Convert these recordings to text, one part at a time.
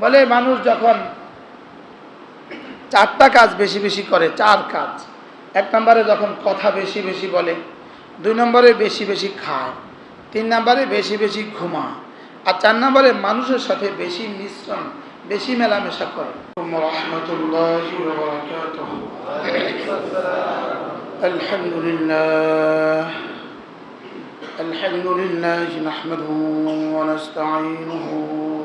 বলে মানুষ যখন চারটা কাজ বেশি বেশি করে চার কাজ এক নম্বরে যখন কথা বেশি বেশি বলে দুই নম্বরে বেশি বেশি খায় তিন নম্বরে বেশি বেশি ঘুমায় আর চার নম্বরে মানুষের সাথে বেশি মিশ্রণ বেশি মেলামেশা করে আলহামদুলিল্লাহ الحمد لله نحمده ونستعينه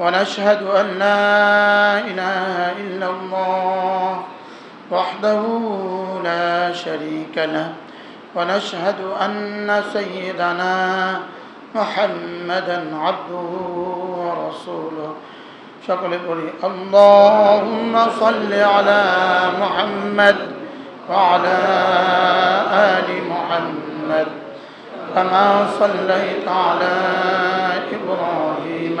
ونشهد أن لا إله إلا الله وحده لا شريك له. ونشهد أن سيدنا محمدا عبده ورسوله. شكل قولي اللهم صل على محمد وعلى آل محمد كما صليت على إبراهيم.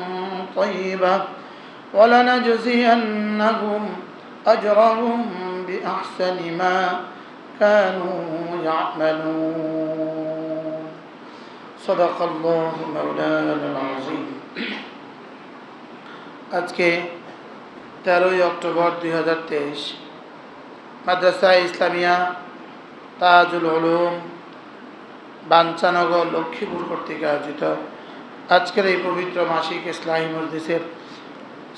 طيبة ولنجزينهم أجرهم بأحسن ما كانوا يعملون صدق الله مولانا العظيم আজকে তেরোই অক্টোবর দুই হাজার তেইশ মাদ্রাসা ইসলামিয়া তাজুল উলুম বাঞ্ছানগর লক্ষ্মীপুর কর্তৃক আয়োজিত আজকের এই পবিত্র মাসিক ইসলাহী মসজিদের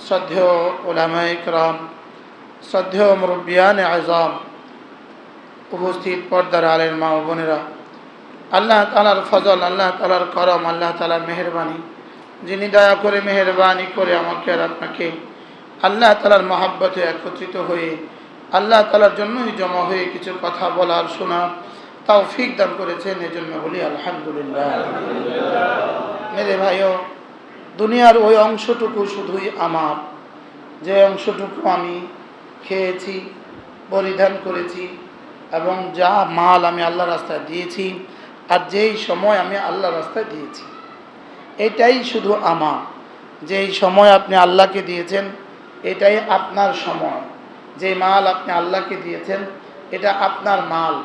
শ্রদ্ধেয় ওলামা ইকরাম, শ্রদ্ধেয় মুরব্বিয়ান আজম উপস্থিত পর্দার আলের মা বোনেরা, আল্লাহ তালার ফজল, আল্লাহ তালার করম, আল্লাহ তালার মেহরবানি, যিনি দয়া করে মেহরবানি করে আমাকে আর আপনাকে আল্লাহ তালার মহাব্বতে একত্রিত হয়ে, আল্লাহ তালার জন্যই জমা হয়ে কিছু কথা বলার শোনা তাও ফিক দান করেছেন, এজন্য বলি আলহামদুলিল্লাহ। মেরে ভাইও, দুনিয়ার ওই অংশটুকু শুধুই আমার। যে অংশটুকু আমি খেয়েছি, পরিধান করেছি এবং যা মাল আমি আল্লাহ রাস্তায় দিয়েছি আর যেই সময় আমি আল্লাহ রাস্তায় দিয়েছি, এটাই শুধু আমার। যেই সময় আপনি আল্লাহকে দিয়েছেন, এটাই আপনার সময়। যেই মাল আপনি আল্লাহকে দিয়েছেন, এটা আপনার মাল।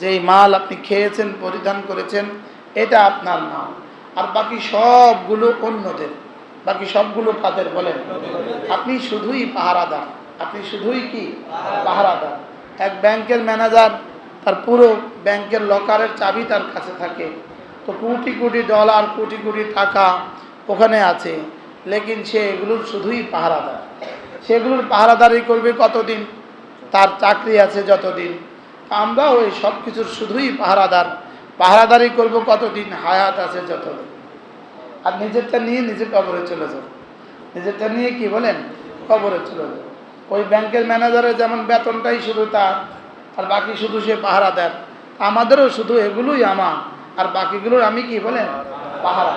যেই মাল আপনি খেয়েছেন, পরিধান করেছেন, এটা আপনার মাল। আর বাকি সবগুলো অন্যদের, বাকি সবগুলো কাদের বলেন? আপনি শুধুই পাহারাদার, আপনি শুধুই কি? পাহারাদার। এক ব্যাংকের ম্যানেজার, তার পুরো ব্যাংকের লকারের চাবি তার কাছে থাকে। তো কোটি কোটি ডলার, কোটি কোটি টাকা ওখানে আছে, লেকিন সে এগুলোর শুধুই পাহারাদার। সেগুলোর পাহারাদারি করবে কতদিন? তার চাকরি আছে যতদিন। আমরা ওই সব কিছুর শুধুই পাহারাদার। পাহারাদারি করব কতদিন? হায়াত আছে যতদিন। আর নিজেরটা নিয়ে নিজে কবরে চলে যাব নিজেরটা নিয়ে কি বলেন? কবরে চলে যাব ওই ব্যাংকের ম্যানেজারের যেমন বেতনটাই শুধু তার, আর বাকি শুধু সে পাহারা দেন আমাদেরও শুধু এগুলোই আমার। আর বাকিগুলোর আমি কি বলেন? পাহারা।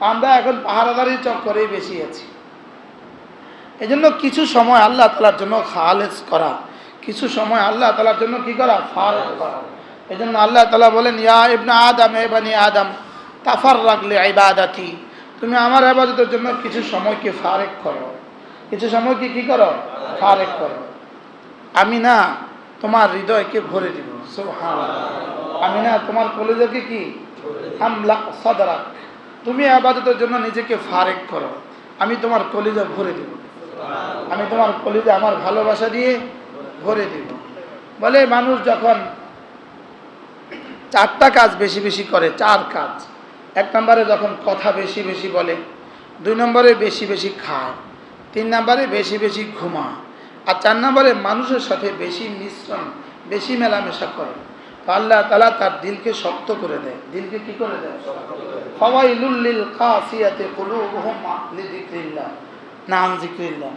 আমরা এখন পাহারাদারির চক্করেই বেশি আছি। এই জন্য কিছু সময় আল্লাহ তালার জন্য খালেজ করা। কিছু সময় আল্লাহ তালার জন্য কি করা? ফারক করা। এই জন্য আল্লাহ তালা বলেন, ইয়া ইবনা আদম, এ বানি আদম তাফার রাখলে ইবাদাতি তুমি আমার আবাদতের জন্য কিছু সময়কে ফারেক করো। কিছু সময়কে কি করো? ফারেক করো। আমি না তোমার হৃদয়কে ভরে দিব। আমি না তোমার কলেজকে কি? হামলা সদরা তুমি আবাদতের জন্য নিজেকে ফারেক করো। আমি তোমার কলিজা ভরে দিব। আমি তোমার কলিজা আমার ভালোবাসা দিয়ে ভরে দিব। বলে মানুষ যখন চারটা কাজ বেশি বেশি করে, চার কাজ। এক নম্বরে যখন কথা বেশি বেশি বলে, দুই নম্বরে বেশি বেশি খায়, তিন নম্বরে বেশি বেশি ঘুমা আর চার নম্বরে মানুষের সাথে বেশি মিশ্রণ, বেশি মেলামেশা করে। তো আল্লাহ তালা তার দিলকে শক্ত করে দেয়। দিলকে কি করে দেয়? ফওয়াইলুল্লিল কাসিয়াতে কুলুবুহুম লিযিকরিল্লাহ না আন যিকরিল্লাহ।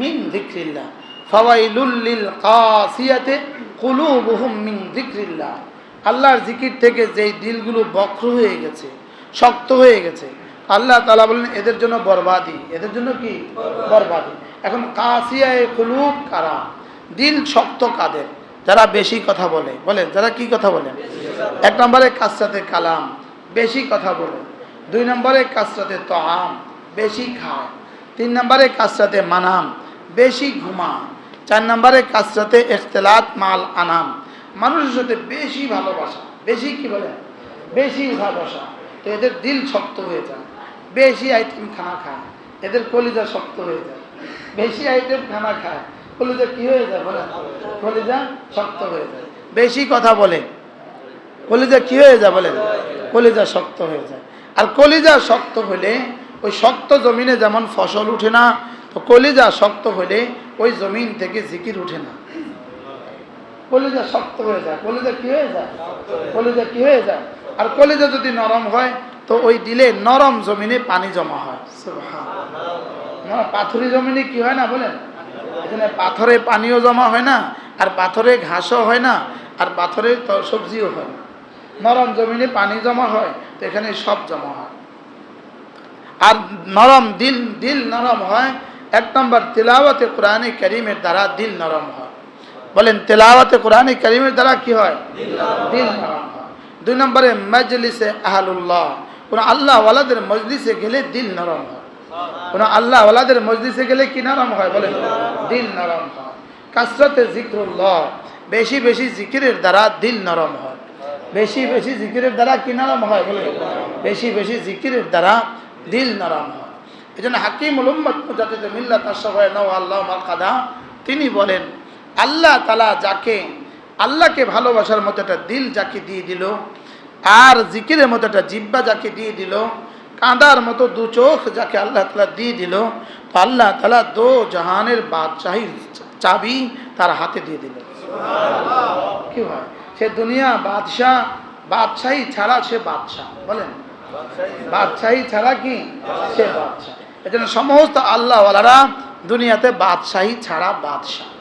মিন যিকরিল্লাহ। ফাওয়াইলুল লিল কাসিয়াতে কুলুবুহুম মিন যিকরিল্লাহ। আল্লাহর জিকির থেকে যেই দিলগুলো বক্র হয়ে গেছে, শক্ত হয়ে গেছে, আল্লাহ তালা বলেন, এদের জন্য বরবাদি। এদের জন্য কি? বরবাদি। এখন কাসিয়ায়ে কুলুব কারা? দিল শক্ত কাদের? যারা বেশি কথা বলে। বলেন, যারা কি কথা বলেন এক নম্বরে কাসরাতে কালাম, বেশি কথা বলে। দুই নম্বরে কাসরাতে তহাম বেশি খায়। তিন নম্বরে কাসরাতে মানাম, বেশি ঘুমা চার নম্বরে, কাসরাতে ইখতলাত মাল আনাম। মানুষের সাথে বেশি ভালোবাসা, বেশি কি বলে? বেশি ভালোবাসা, তো এদের দিল শক্ত হয়ে যায়। বেশি আইটেম খানা খায়, এদের কলিজা শক্ত হয়ে যায়। বেশি আইটেম খানা খায়, কলিজা কি হয়ে যায় বলে কলিজা শক্ত হয়ে যায়। বেশি কথা বলে, কলিজা কি হয়ে যায় বলেন? কলিজা শক্ত হয়ে যায়। আর কলিজা শক্ত হলে, ওই শক্ত জমিনে যেমন ফসল উঠে না, তো কলিজা শক্ত হলে ওই জমিন থেকে জিকির উঠে না। কলিজা শক্ত হয়ে যায়, কলিজা কি হয়ে যায়? কলিজা কি হয়ে যায়? আর কলিজা যদি নরম হয়, তো ওই দিলে নরম জমিনে পানি জমা হয়। না, পাথরি জমিনে কি হয় না বলেন? এখানে পাথরে পানিও জমা হয় না, আর পাথরে ঘাসও হয় না, আর পাথরে সবজিও হয় না। নরম জমিনে পানি জমা হয়, তো এখানে সব জমা হয়। আর নরম, দিল দিল নরম হয় এক নম্বর, তেলাওয়াতে কোরআনে করিমের দ্বারা দিল নরম হয়। বলেন, তেলাওয়াতে কোরআনে করিমের দ্বারা কি হয়? দিল নরম হয়। দুই নম্বরে, মজলিসে আহলুল্লাহ। কোন আল্লাহ ওয়ালাদের মজলিসে গেলে দিল নরম হয়। কোন আল্লাহ ওয়ালাদের মজলিসে গেলে কি নরম হয়? বলেন, দিল নরম হয়। কাসরতে জিক্রুল্লাহ বেশি বেশি জিকিরের দ্বারা দিল নরম হয়। বেশি বেশি জিকিরের দ্বারা কি নরম হয়? বলে বেশি বেশি জিকিরের দ্বারা দিল নরম হয়। এই জন্য হাকিম উলম্মদ মুজাদিদ মিল্লাত আশরাফ নও আল্লাহ মাল কাদা। তিনি বলেন আল্লাহ তালা যাকে আল্লাহকে ভালোবাসার মতো একটা দিল যাকে দিয়ে দিল আর জিকিরের মতো একটা জিব্বা যাকে দিয়ে দিল কাঁদার মতো দু চোখ যাকে আল্লাহ তালা দিয়ে দিল তো আল্লাহ তালা দো জাহানের বাদশাহীর চাবি তার হাতে দিয়ে দিল। কি হয়? সে দুনিয়া বাদশাহ বাদশাহী ছাড়া সে বাদশাহ। বলেন? বাদশাহী ছাড়া কি? সে বাদশাহ। এজন্য সমস্ত আল্লাহওয়ালারা দুনিয়াতে বাদশাহী ছাড়া বাদশাহ।